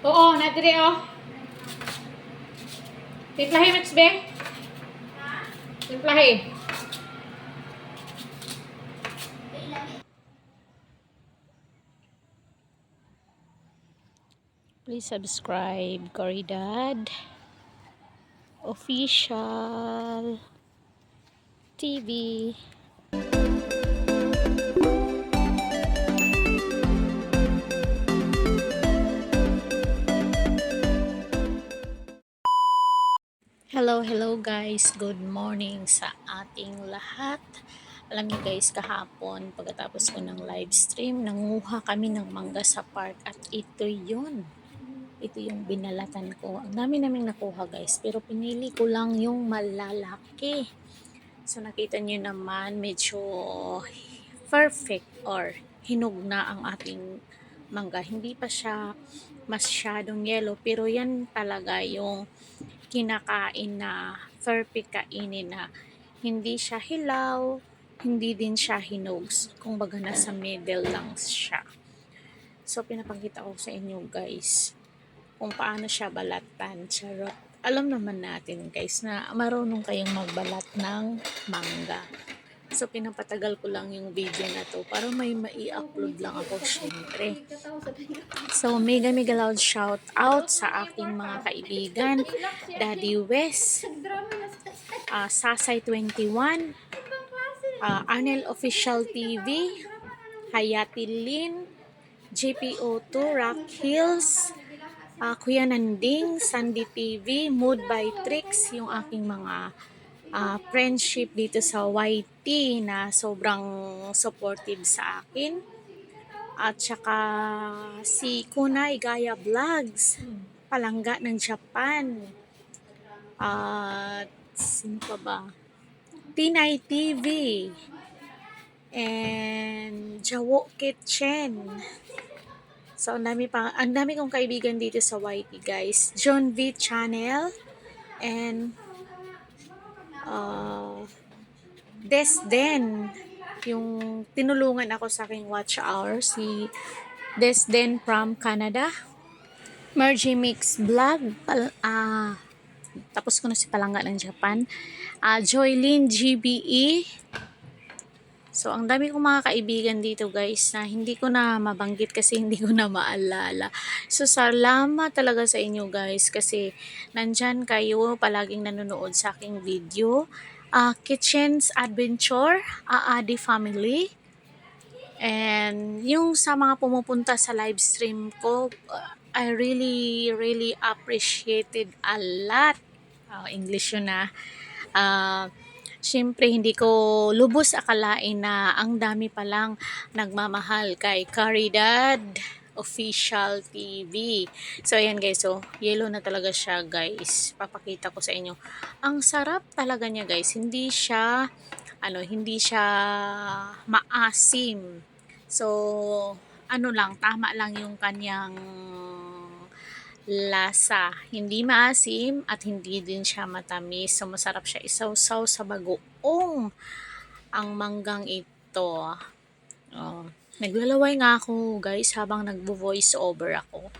Oo, nadire oh. Timplahe, Max Be? Timplahe. Please subscribe, Coridad Official TV. Hello, hello guys. Good morning sa ating lahat. Alam niyo guys, kahapon pagkatapos ko ng live stream, nanguha kami ng mangga sa park at ito yun. Ito yung binalatan ko. Ang dami naming nakuha guys, pero pinili ko lang yung malalaki. So nakita niyo naman, medyo perfect or hinog na ang ating mangga. Hindi pa siya masyadong yellow, pero yan talaga yung kinakain na perfect kainin na hindi siya hilaw, hindi din siya hinog. Kung baga nasa middle lang siya. So, pinapakita ko sa inyo guys kung paano siya balatan. Charot. Alam naman natin guys na marunong kayong magbalat ng mangga. So, pinapatagal ko lang yung video na to para may mai-upload lang ako syempre. So, mega mega loud shout out sa aking mga kaibigan. Daddy West, uh, Sasay21, uh, Anel Official TV, Hayati Lin, JPO2, Rock Hills, uh, Kuya Nanding, Sandy TV, Mood by Tricks, yung aking mga uh, friendship dito sa YT na sobrang supportive sa akin. At saka si Kunay Gaya Vlogs, palangga ng Japan. At sino pa ba? Tinay TV. And Jawo Kitchen. So, ang dami pa, ang dami kong kaibigan dito sa YT, guys. John V Channel and uh, Desden yung tinulungan ako sa aking watch hour si Desden from Canada. Margie Mix Vlog pal, ah, tapos ko na si Palangga ng Japan. Uh, Joylyn GBE So, ang dami kong mga kaibigan dito guys na hindi ko na mabanggit kasi hindi ko na maalala. So, salamat talaga sa inyo guys kasi nandyan kayo palaging nanonood sa aking video. Uh, Kitchen's Adventure, Aadi Family. And yung sa mga pumupunta sa live stream ko, uh, I really, really appreciated a lot. Uh, English yun na. Uh, Siyempre, hindi ko lubos akalain na ang dami palang nagmamahal kay Caridad Official TV. So, ayan guys. So, yellow na talaga siya guys. Papakita ko sa inyo. Ang sarap talaga niya guys. Hindi siya, ano, hindi siya maasim. So, ano lang, tama lang yung kanyang lasa. Hindi maasim at hindi din siya matamis. So, masarap siya isaw-saw sa bagoong ang manggang ito. Oh. Naglalaway nga ako guys habang nagvo-voice over ako.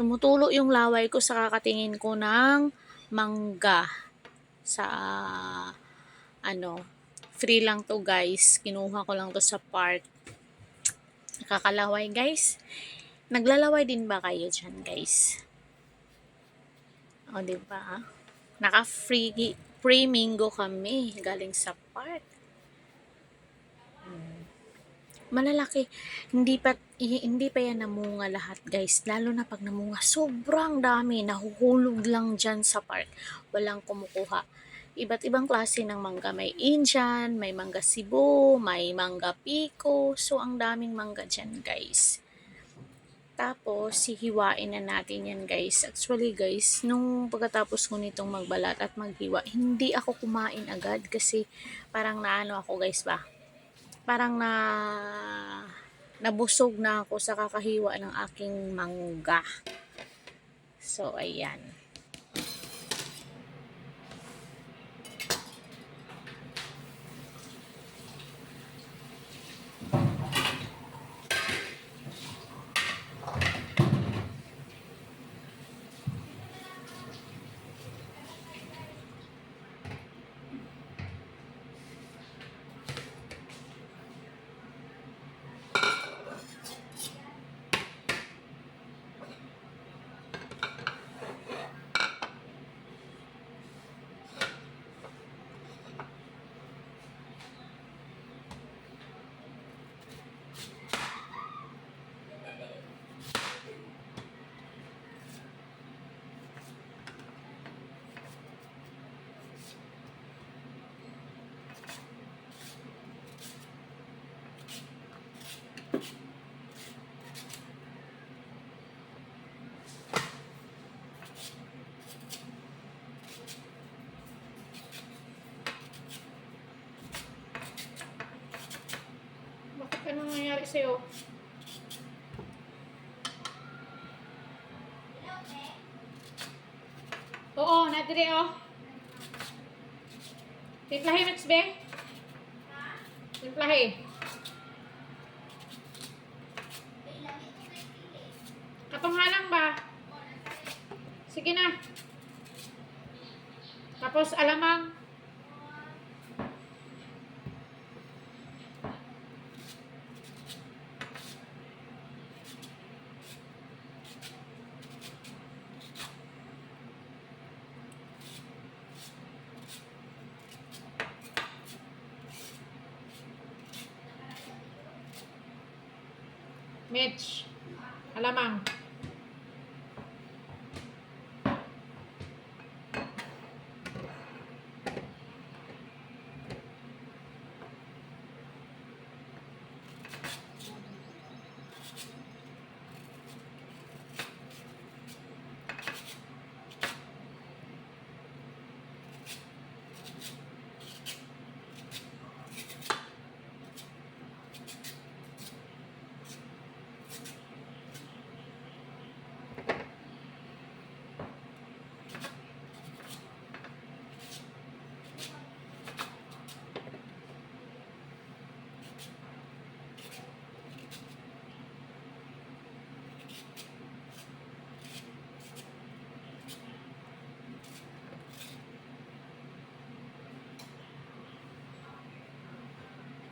Tumutulo yung laway ko sa kakatingin ko ng mangga sa ano free lang to guys. Kinuha ko lang to sa park. Nakakalaway guys. Naglalaway din ba kayo dyan, guys? O, di ba? Naka-free free mingo kami galing sa park. Hmm. Malalaki. Hindi pa hindi pa yan namunga lahat, guys. Lalo na pag namunga, sobrang dami. Nahuhulog lang dyan sa park. Walang kumukuha. Iba't ibang klase ng mangga. May Indian, may mangga Cebu, may mangga Pico. So, ang daming mangga dyan, guys. Tapos, sihiwain na natin yan guys. Actually guys, nung pagkatapos ko nitong magbalat at maghiwa, hindi ako kumain agad kasi parang naano ako guys ba? Parang na nabusog na ako sa kakahiwa ng aking mangga. So, ayan. Sa'yo. Oo, nadire oh. Timplahe, Max Be? Timplahe. Katunghalang ba? Sige na. Tapos alamang. Mitch. Alamang.